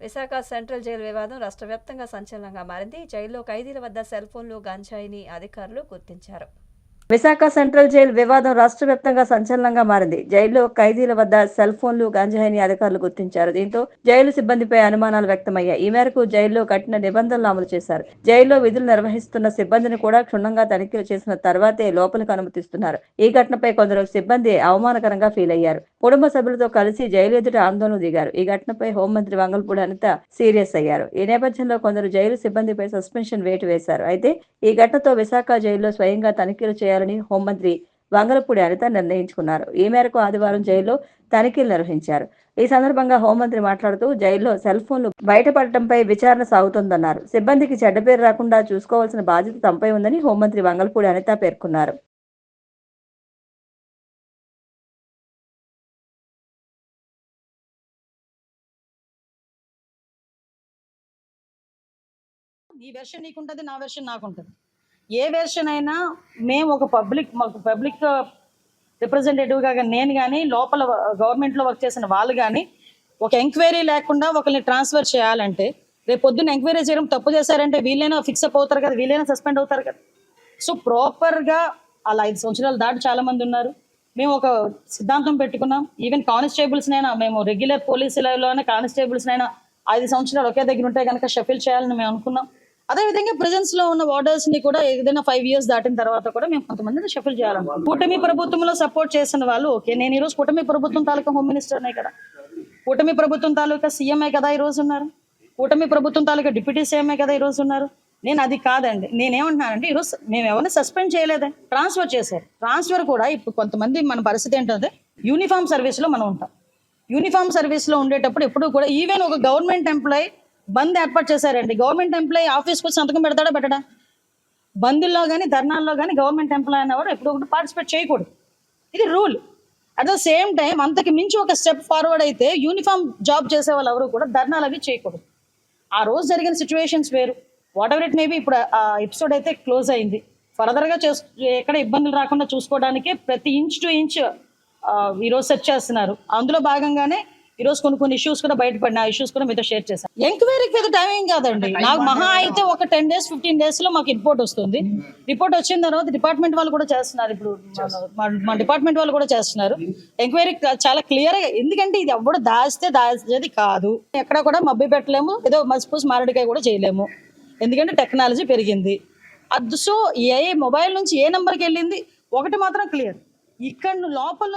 Visakha central jail వివాదం రాష్ట్ర వ్యాప్తంగా సంచలనంగా మారింది. జైల్లో ఖైదీల వద్ద సెల్ ఫోన్లు గంజాయిని అధికారులు గుర్తించారు. విశాఖ సెంట్రల్ జైలు వివాదం రాష్ట్ర వ్యాప్తంగా సంచలనంగా మారింది. జైల్లో ఖైదీల వద్ద సెల్ ఫోన్లు గంజాయిని అధికారులు గుర్తించారు. దీంతో జైలు సిబ్బందిపై అనుమానాలు వ్యక్తమయ్యాయి. ఈ మేరకు జైల్లో కఠిన నిబంధనలు అమలు చేశారు. జైల్లో విధులు నిర్వహిస్తున్న సిబ్బందిని కూడా క్షుణ్ణంగా తనిఖీలు చేసిన తర్వాతే లోపలికి అనుమతిస్తున్నారు. ఈ ఘటనపై కొందరు సిబ్బంది అవమానకరంగా ఫీల్ అయ్యారు కుటుంబ సభ్యులతో కలిసి జైలు ఎదుట ఆందోళన దిగారు. ఈ ఘటనపై హోంమంత్రి వంగల్పూడి అనిత సీరియస్ అయ్యారు. ఈ నేపథ్యంలో కొందరు జైలు సిబ్బందిపై సస్పెన్షన్ వేటు వేశారు. అయితే ఈ ఘటనతో విశాఖ జైల్లో స్వయంగా తనిఖీలు చేయాలని హోంమంత్రి వంగలపూడి అనిత నిర్ణయించుకున్నారు. ఈ మేరకు ఆదివారం జైల్లో తనిఖీలు నిర్వహించారు. ఈ సందర్భంగా హోంమంత్రి మాట్లాడుతూ జైల్లో సెల్ ఫోన్లు బయటపడటంపై విచారణ సాగుతోందన్నారు. సిబ్బందికి చెడ్డ పేరు రాకుండా చూసుకోవాల్సిన బాధ్యత తమపై ఉందని హోంమంత్రి వంగలపూడి అనిత పేర్కొన్నారు. నీ వెర్షన్ నీకుంటుంది నా వెర్షన్ నాకుంటుంది. ఏ వెర్షన్ అయినా మేము ఒక పబ్లిక్ మాకు పబ్లిక్ రిప్రజెంటేటివ్గా కానీ నేను కానీ లోపల గవర్నమెంట్లో వర్క్ చేసిన వాళ్ళు కానీ ఒక ఎంక్వైరీ లేకుండా ఒకరిని ట్రాన్స్ఫర్ చేయాలంటే రేపు పొద్దున్న ఎంక్వైరీ చేయడం తప్పు చేశారంటే వీళ్ళైనా ఫిక్స్ అప్ అవుతారు కదా వీళ్ళైనా సస్పెండ్ అవుతారు కదా. సో ప్రాపర్గా అలా ఐదు సంవత్సరాలు దాటి చాలా మంది ఉన్నారు. మేము ఒక సిద్ధాంతం పెట్టుకున్నాం. ఈవెన్ కానిస్టేబుల్స్నైనా మేము రెగ్యులర్ పోలీసులలోనే కానిస్టేబుల్స్నైనా ఐదు సంవత్సరాలు ఒకే దగ్గర ఉంటే కనుక షఫిల్ చేయాలని మేము అనుకున్నాం. అదేవిధంగా ప్రజెన్స్లో ఉన్న వార్డర్స్ని కూడా ఏదైనా ఫైవ్ ఇయర్స్ దాటిన తర్వాత కూడా మేము కొంతమందిని షఫిల్ చేయాలనుకుంటున్నాం కూటమి ప్రభుత్వంలో సపోర్ట్ చేసిన వాళ్ళు ఓకే నేను ఈరోజు కూటమి ప్రభుత్వం తాలూకా హోమ్ మినిస్టర్నే కదా. కూటమి ప్రభుత్వం తాలూకా సీఎంఏ కదా ఈ రోజు ఉన్నారు? కూటమి ప్రభుత్వం తాలూకా డిప్యూటీ సీఎంఏ కదా ఈ రోజు ఉన్నారు? నేను అది కాదండి. నేనేమంటున్నానంటే ఈరోజు మేము ఎవరిని సస్పెండ్ చేయలేదే. ట్రాన్స్ఫర్ చేశారు. ట్రాన్స్ఫర్ కూడా ఇప్పుడు కొంతమంది మన పరిస్థితి ఏంటంటే యూనిఫామ్ సర్వీస్లో మనం ఉంటాం. యూనిఫామ్ సర్వీస్లో ఉండేటప్పుడు ఎప్పుడు కూడా ఈవెన్ ఒక గవర్నమెంట్ ఎంప్లాయ్ బంద్ ఏర్పాటు చేశారండి. గవర్నమెంట్ ఎంప్లాయ్ ఆఫీస్కి వచ్చి సంతకం పెడతాడా పెట్టడా? బంద్లో కానీ ధర్నాల్లో కానీ గవర్నమెంట్ ఎంప్లాయ్ అనేవారు ఎప్పుడు ఒకటి పార్టిసిపేట్ చేయకూడదు. ఇది rule. At the same time అంతకు మించి ఒక స్టెప్ ఫార్వర్డ్ అయితే యూనిఫామ్ జాబ్ చేసే వాళ్ళు ఎవరు కూడా ధర్నాలు అవి చేయకూడదు. ఆ రోజు జరిగిన సిచ్యువేషన్స్ వేరు. వాట్ ఎవర్ ఇట్ మేబీ ఇప్పుడు ఆ ఎపిసోడ్ అయితే క్లోజ్ అయింది. ఫర్దర్గా చేసు ఎక్కడ ఇబ్బందులు రాకుండా చూసుకోవడానికి ప్రతి ఇంచ్ టు ఇంచ్ ఈరోజు సెర్చ్ చేస్తున్నారు. అందులో భాగంగానే ఈరోజు కొన్ని కొన్ని ఇష్యూస్ కూడా బయటపడిన ఇష్యూస్ కూడా మీతో షేర్ చేశాను ఎంక్వైరీకి పెద్ద టైం ఏం కాదండి. నాకు మహా అయితే ఒక టెన్ డేస్ ఫిఫ్టీన్ డేస్లో మాకు రిపోర్ట్ వస్తుంది. రిపోర్ట్ వచ్చిన తర్వాత డిపార్ట్మెంట్ వాళ్ళు కూడా చేస్తున్నారు. ఇప్పుడు మా- డిపార్ట్మెంట్ వాళ్ళు కూడా చేస్తున్నారు. ఎంక్వైరీ చాలా క్లియర్ ఎందుకంటే ఇది ఎవడు దాస్తే దాచేది కాదు. ఎక్కడ కూడా మబ్బి పెట్టలేము. ఏదో మసిపూసి మారడికాయ కూడా చేయలేము. ఎందుకంటే టెక్నాలజీ పెరిగింది. అది సో ఏ మొబైల్ నుంచి ఏ నెంబర్కి వెళ్ళింది? ఒకటి మాత్రం క్లియర్ ఇక్కడ లోపల నుంచి